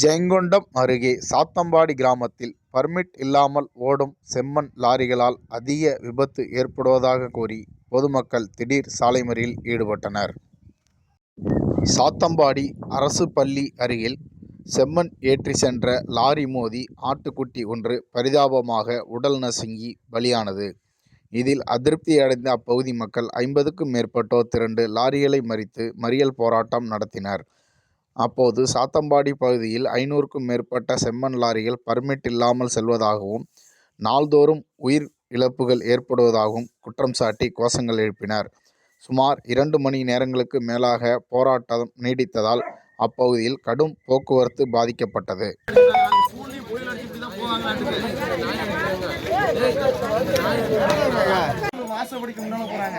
ஜெயங்கொண்டம் அருகே சாத்தம்பாடி கிராமத்தில் பர்மிட் இல்லாமல் ஓடும் செம்மண் லாரிகளால் அதிக விபத்து ஏற்படுவதாக கூறி பொதுமக்கள் திடீர் சாலை மறியலில் ஈடுபட்டனர். சாத்தம்பாடி அரசு பள்ளி அருகில் செம்மண் ஏற்றி சென்ற லாரி மோதி ஆட்டுக்குட்டி ஒன்று பரிதாபமாக உடல் நசுங்கி பலியானது. இதில் அதிருப்தி அடைந்த அப்பகுதி மக்கள் ஐம்பதுக்கும் மேற்பட்டோர் திரண்டு லாரிகளை மறித்து மறியல் போராட்டம் நடத்தினர். அப்போது சாத்தம்பாடி பகுதியில் ஐநூறுக்கும் மேற்பட்ட செம்மண் லாரிகள் பர்மிட் இல்லாமல் செல்வதாகவும் நாள்தோறும் உயிர் இழப்புகள் ஏற்படுவதாகவும் குற்றம் சாட்டி கோஷங்கள் எழுப்பினர். சுமார் இரண்டு மணி நேரங்களுக்கு மேலாக போராட்டம் நீடித்ததால் அப்பகுதியில் கடும் போக்குவரத்து பாதிக்கப்பட்டது. வாசப்படிக்கு முன்னால போறாங்க.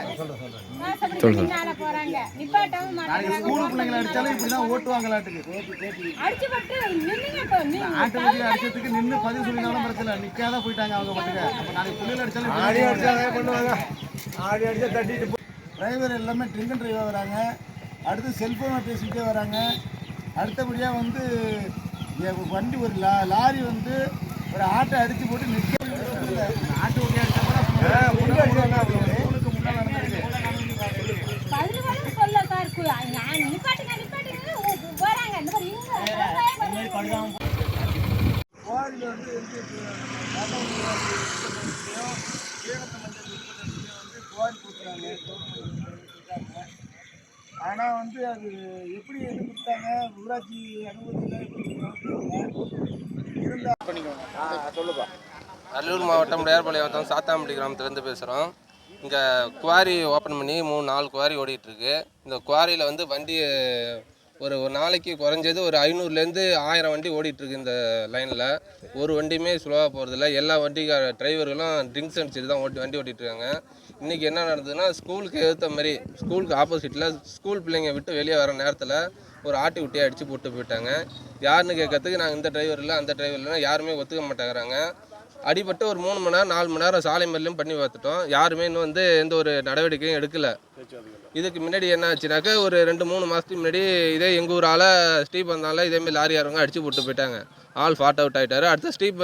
பின்னால போறாங்க. நிப்பாட்டவும் நாளைக்கு மாட்டாங்க ஸ்கூல் பிள்ளைங்களை அடிச்சாலும் இப்படிதான் ஓட்டுவாங்களாட்டுக்கு அடிச்சு பட்டு நின்னுங்க இப்போ நீங்க ஆட்டு வண்டி அடிச்சதுக்கு நின்று பதில் சொல்லினாலும் பிரச்சனை நிக்காத போயிட்டாங்க அவங்க மட்டுக்கு அப்ப நாளைக்கு பிள்ளைகள் அடிச்சாலும் ஆடி அடிச்சாலே பண்ணுவாங்க ஆடி அடிச்சா தட்டிட்டு டிரைவர் எல்லாமே ட்ரிங்க் அண்ட் வராங்க. அடுத்து செல்போனை பேசிக்கிட்டே வராங்க. அடுத்தபடியாக வந்து வண்டி ஒரு லா லாரி வந்து ஒரு ஆட்டை அடிச்சு போட்டு நிற்க ஆட்டு அடிச்சா கூட ஸ்கூலுக்கு முன்னால நடந்திருக்கு. பதில் பதில் சொல்ல சார் கு- நான் நிப்பாட்டுங்க நிப்பாட்டுங்க ஓ, போறாங்க இந்த மாதிரி இவங்க விவசாயம் பண்ணுவாங்க. கோவாரியில் வந்து வந்து வந்து கோவாரி கொடுக்குறாங்க ஆனால் வந்து அது எப்படி எடுத்துட்டாங்க ஊராட்சி அனுமதியில் சொல்லுப்பா. அரியலூர் மாவட்டம் உடையார்பாளையம் சாத்தாம்பட்டி கிராமத்துலேருந்து பேசுகிறோம் இங்கே குவாரி ஓப்பன் பண்ணி மூணு நாலு குவாரி ஓடிட்டுருக்கு இந்த குவாரியில் வந்து வண்டி ஒரு ஒரு நாளைக்கு குறைஞ்சது ஒரு ஐநூறுலேருந்து ஆயிரம் வண்டி ஓடிட்டுருக்கு இந்த லைனில். ஒரு வண்டியுமே ஸ்லோவாக போகிறதில்ல. எல்லா வண்டி டிரைவர்களும் ட்ரிங்க்ஸ் அடிச்சுட்டு தான் ஓட்டி வண்டி ஓட்டிகிட்டு இருக்காங்க இன்றைக்கி என்ன நடந்ததுன்னா ஸ்கூலுக்கு ஏற்ற மாதிரி ஸ்கூலுக்கு ஆப்போசிட்டில் ஸ்கூல் பிள்ளைங்க விட்டு வெளியே வர நேரத்தில் ஒரு ஆட்டி குட்டியை அடித்து போட்டு போயிட்டாங்க. யாருன்னு கேட்கறதுக்கு நாங்கள் இந்த டிரைவர் இல்லை அந்த டிரைவர் இல்லைன்னா யாருமே ஒத்துக்க மாட்டேங்கிறாங்க. அடிபட்டு ஒரு மூணு மணி நேரம் நாலு மணி நேரம் சாலை மறியலும் பண்ணி பார்த்துட்டோம். யாருமே இன்னும் வந்து எந்த ஒரு நடவடிக்கையும் எடுக்கல. இதுக்கு முன்னாடி என்ன ஆச்சுனாக்க ஒரு ரெண்டு மூணு மாதத்துக்கு முன்னாடி இதே எங்கள் ஊர் ஆள ஸ்ரீபந்தால இதேமாரி லாரி யாருங்க அடிச்சு போட்டு போயிட்டாங்க. ஆள் ஃபாட் அவுட் ஆகிட்டாரு அடுத்து ஸ்ரீப்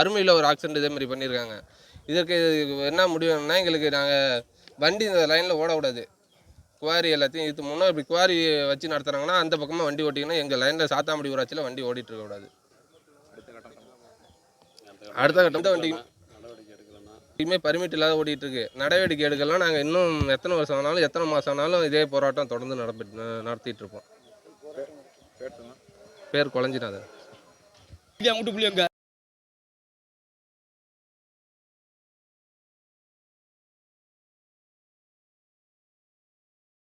அருமையில் ஒரு ஆக்சிடென்ட் இதேமாரி பண்ணியிருக்காங்க. இதற்கு என்ன முடிவுன்னா எங்களுக்கு நாங்கள் வண்டி இந்த லைனில் ஓடக்கூடாது. குவாரி எல்லாத்தையும் இதுக்கு முன்னே இப்படி குவாரி வச்சு நடத்துறாங்கன்னா அந்த பக்கமாக வண்டி ஓட்டிங்கன்னா எங்கள் லைனில் சாத்தாமடி ஊராட்சியில் வண்டி ஓடிட்டு இருக்கக்கூடாது. அடுத்த கட்டம் வண்டி இனிமேல் பர்மிட் இல்லாத ஓடிட்டு இருக்கு. நடவடிக்கை எடுக்கலாம். நாங்கள் இன்னும் எத்தனை வருஷம் ஆனாலும் எத்தனை மாதம் ஆனாலும் இதே போராட்டம் தொடர்ந்து நடப்பி நடத்திட்டு இருப்போம். பேர் பிள்ளைங்க